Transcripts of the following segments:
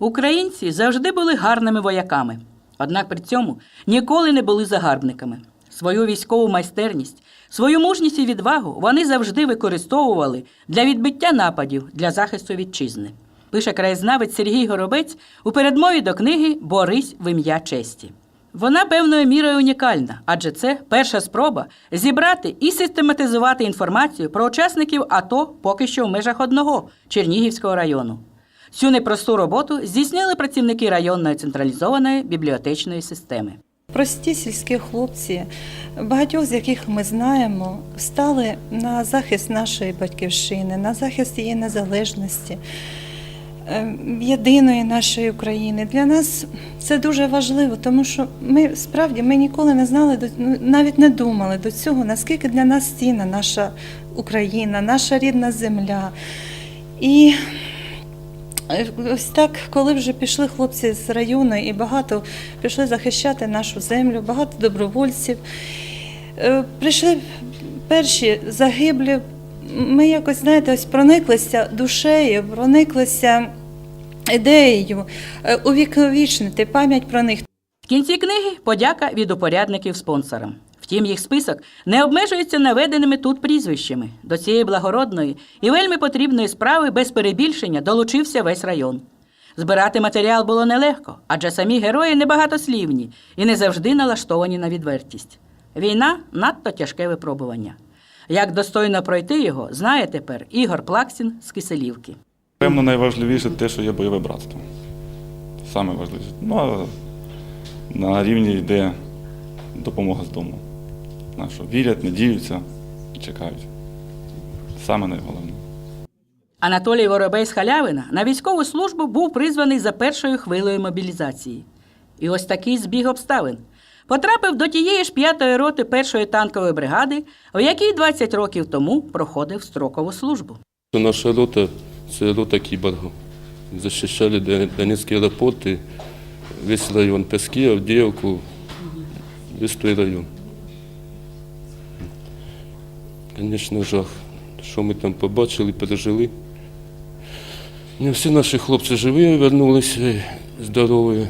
Українці завжди були гарними вояками, однак при цьому ніколи не були загарбниками. Свою військову майстерність, свою мужність і відвагу вони завжди використовували для відбиття нападів для захисту вітчизни. Пише краєзнавець Сергій Горобець у передмові до книги Борись в ім'я честі. Вона певною мірою унікальна, адже це перша спроба зібрати і систематизувати інформацію про учасників АТО поки що в межах одного Чернігівського району. Цю непросту роботу здійснили працівники районної централізованої бібліотечної системи. Прості сільські хлопці, багатьох з яких ми знаємо, стали на захист нашої батьківщини, на захист її незалежності, е, єдиної нашої України. Для нас це дуже важливо, тому що ми справді ми ніколи не знали, ну, навіть не думали до цього, наскільки для нас цінна наша Україна, наша рідна земля. І Ось так, коли вже пішли хлопці з району і багато пішли захищати нашу землю, багато добровольців. Е, Прийшли перші загиблі. Ми якось, знаєте, ось прониклися душею, прониклися ідеєю е, увіковічнити пам'ять про них. В кінці книги подяка від упорядників спонсорам. Втім, їх список не обмежується наведеними тут прізвищами. До цієї благородної і вельми потрібної справи без перебільшення долучився весь район. Збирати матеріал було нелегко, адже самі герої небагатослівні і не завжди налаштовані на відвертість. Війна надто тяжке випробування. Як достойно пройти його, знає тепер Ігор Плаксін з Киселівки. Певно, найважливіше те, що є бойове братство. Саме важливіше. Ну, а на рівні йде допомога з дому. На що вірять, надіються, чекають. Саме найголовніше. Анатолій Воробей з Халявина на військову службу був призваний за першою хвилею мобілізації. І ось такий збіг обставин. Потрапив до тієї ж п'ятої роти першої танкової бригади, в якій 20 років тому проходив строкову службу. Наша рота це рота Кіборгу. Захищали Дон- Донецький аеропорт, і весь район Пески, Авдіївку, весь той район. Звісно, жах. Що ми там побачили, пережили. Не всі наші хлопці живі, вернулися здорові.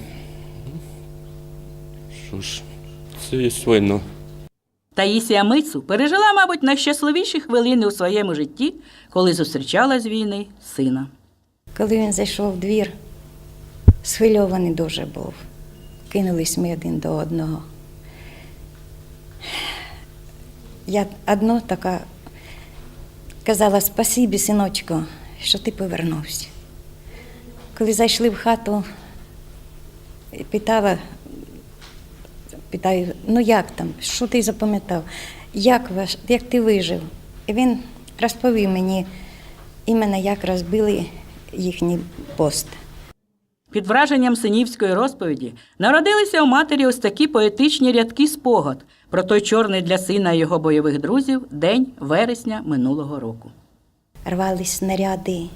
Що ж, це є війна. Таїсія Мицу пережила, мабуть, найщасливіші хвилини у своєму житті, коли зустрічала з війни сина. Коли він зайшов в двір, схвильований дуже був. Кинулись ми один до одного. Я одно така казала спасибі, синочко, що ти повернувся. Коли зайшли в хату, питала, питаю, ну як там, що ти запам'ятав, як, ваш, як ти вижив? І він розповів мені іменно як розбили їхній пост. Під враженням синівської розповіді народилися у матері ось такі поетичні рядки спогад про той чорний для сина і його бойових друзів день вересня минулого року. Рвались снаряди,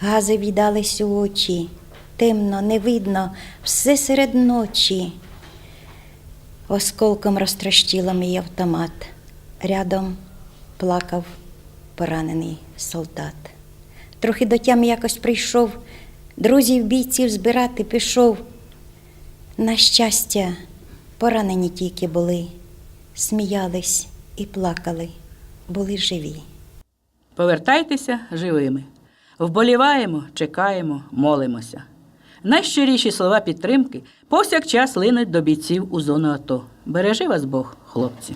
гази віддались у очі, темно, не видно, все серед ночі. Осколком розтрощило мій автомат. Рядом плакав поранений солдат. Трохи до тями якось прийшов, друзів бійців збирати пішов. На щастя, поранені тільки були, сміялись і плакали, були живі. Повертайтеся живими. Вболіваємо, чекаємо, молимося. Найщиріші слова підтримки повсякчас линуть до бійців у зону АТО. Бережи вас Бог, хлопці.